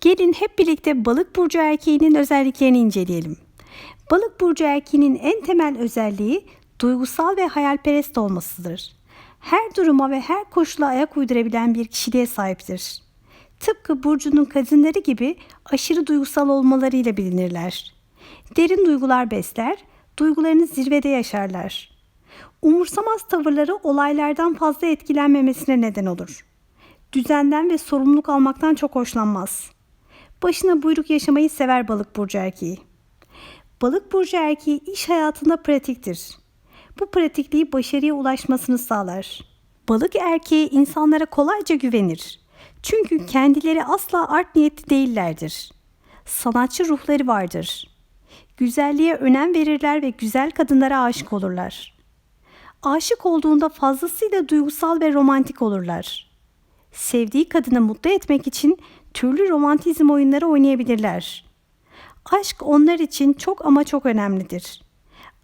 Gelin hep birlikte balık burcu erkeğinin özelliklerini inceleyelim. Balık burcu erkeğinin en temel özelliği duygusal ve hayalperest olmasıdır. Her duruma ve her koşula ayak uydurabilen bir kişiliğe sahiptir. Tıpkı burcunun kadınları gibi aşırı duygusal olmalarıyla bilinirler. Derin duygular besler, duygularını zirvede yaşarlar. Umursamaz tavırları olaylardan fazla etkilenmemesine neden olur. Düzenden ve sorumluluk almaktan çok hoşlanmaz. Başına buyruk yaşamayı sever balık burcu erkeği. Balık burcu erkeği iş hayatında pratiktir. Bu pratikliği başarıya ulaşmasını sağlar. Balık erkeği insanlara kolayca güvenir. Çünkü kendileri asla art niyetli değillerdir. Sanatçı ruhları vardır. Güzelliğe önem verirler ve güzel kadınlara aşık olurlar. Aşık olduğunda fazlasıyla duygusal ve romantik olurlar. Sevdiği kadını mutlu etmek için türlü romantizm oyunları oynayabilirler. Aşk onlar için çok ama çok önemlidir.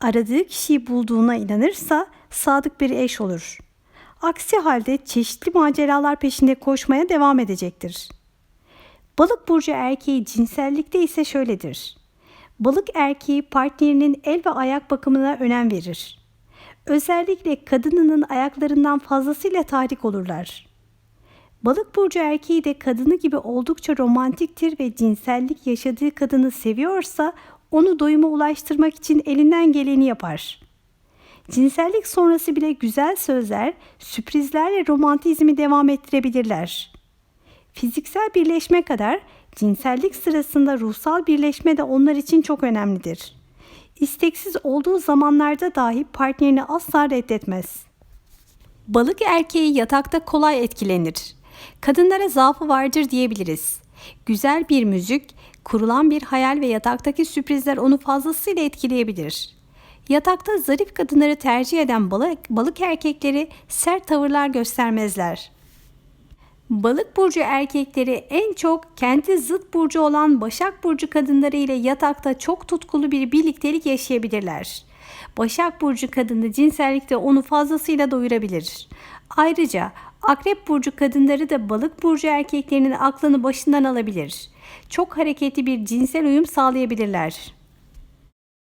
Aradığı kişiyi bulduğuna inanırsa sadık bir eş olur. Aksi halde çeşitli maceralar peşinde koşmaya devam edecektir. Balık burcu erkeği cinsellikte ise şöyledir. Balık erkeği partnerinin el ve ayak bakımına önem verir. Özellikle kadınının ayaklarından fazlasıyla tahrik olurlar. Balık burcu erkeği de kadını gibi oldukça romantiktir ve cinsellik yaşadığı kadını seviyorsa onu doyuma ulaştırmak için elinden geleni yapar. Cinsellik sonrası bile güzel sözler, sürprizlerle romantizmi devam ettirebilirler. Fiziksel birleşme kadar cinsellik sırasında ruhsal birleşme de onlar için çok önemlidir. İsteksiz olduğu zamanlarda dahi partnerini asla reddetmez. Balık erkeği yatakta kolay etkilenir. Kadınlara zaafı vardır diyebiliriz. Güzel bir müzik, kurulan bir hayal ve yataktaki sürprizler onu fazlasıyla etkileyebilir. Yatakta zarif kadınları tercih eden balık, balık erkekleri sert tavırlar göstermezler. Balık burcu erkekleri en çok kendi zıt burcu olan Başak burcu kadınları ile yatakta çok tutkulu bir birliktelik yaşayabilirler. Başak burcu kadını cinsellikte onu fazlasıyla doyurabilir. Ayrıca Akrep burcu kadınları da Balık burcu erkeklerinin aklını başından alabilir. Çok hareketli bir cinsel uyum sağlayabilirler.